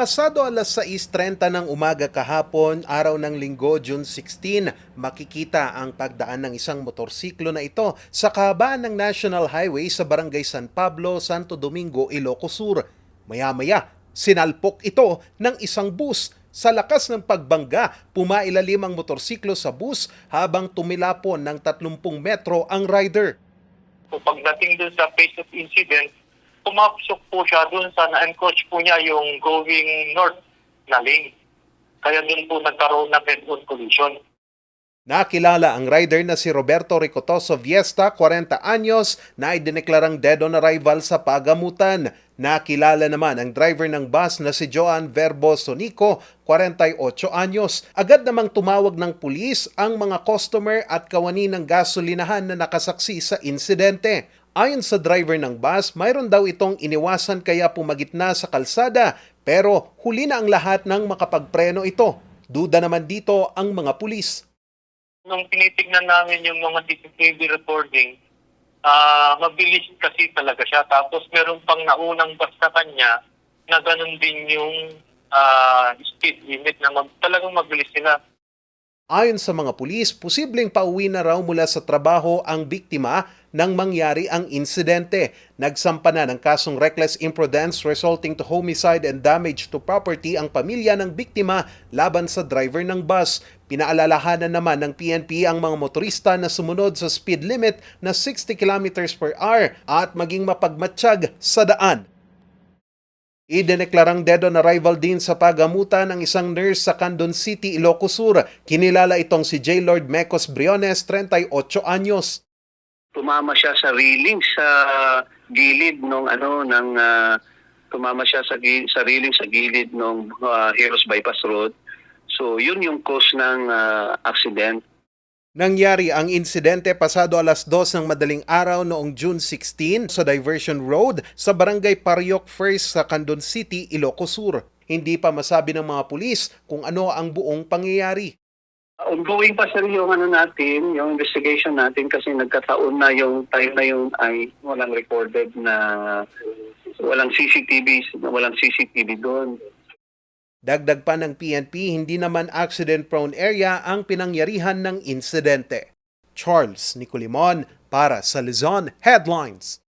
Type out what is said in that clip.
Pasado alas 6.30 ng umaga kahapon, araw ng linggo, June 16, makikita ang pagdaan ng isang motorsiklo na ito sa kahabaan ng National Highway sa Barangay San Pablo, Santo Domingo, Ilocos Sur. Maya-maya, sinalpok ito ng isang bus. Sa lakas ng pagbangga, pumailalim ang motorsiklo sa bus habang tumilapon ng 30 metro ang rider. So pagdating dun sa place of incident, pumapsok po siya dun sa na-encroach po niya yung going north na lane. Kaya dun po nagkaroon ng head-on collision. Nakilala ang rider na si Roberto Ricotoso Viesta, 40 anyos, na idineklarang dead on arrival sa pagamutan. Nakilala naman ang driver ng bus na si Joan Verbo Sonico, 48 anyos. Agad namang tumawag ng pulis ang mga customer at kawani ng gasolinahan na nakasaksi sa insidente. Ayon sa driver ng bus, mayroon daw itong iniwasan kaya pumagitna sa kalsada pero huli na ang lahat ng makapagpreno ito. Duda naman dito ang mga pulis. Nung tinitignan namin yung mga CCTV recording, ah mabilis kasi talaga siya. Tapos meron pang naunang bus sa kanya na ganun din yung ah, speed limit na mag, talagang mabilis sila. Ayon sa mga pulis, posibleng pauwi na raw mula sa trabaho ang biktima nang mangyari ang insidente. Nagsampa na ng kasong reckless imprudence resulting to homicide and damage to property ang pamilya ng biktima laban sa driver ng bus. Pinaalalahanan naman ng PNP ang mga motorista na sumunod sa speed limit na 60 km per hour at maging mapagmatsyag sa daan. Idineklarang dead on arrival din sa pagamutan ng isang nurse sa Candon City, Ilocos Sur. Kinilala itong si J. Lord Mecos Briones, 38 anyos. Tumama siya sa railing sa gilid nung ano ng ah, tumama siya sa gi- sa railing sa gilid ng Heroes Bypass Road. So yun yung cause ng ah, accident. Nangyari ang insidente pasado alas 2 ng madaling araw noong June 16 sa Diversion Road sa Barangay Pariok First sa Candon City, Ilocos Sur. Hindi pa masabi ng mga pulis kung ano ang buong pangyayari. Ongoing pa sir yung ano natin, yung investigation natin kasi nagkataon na yung time na yung ay walang recorded na walang CCTV, walang CCTV doon. Dagdag pa ng PNP, hindi naman accident-prone area ang pinangyarihan ng insidente. Charles Nicolimon para sa Luzon Headlines.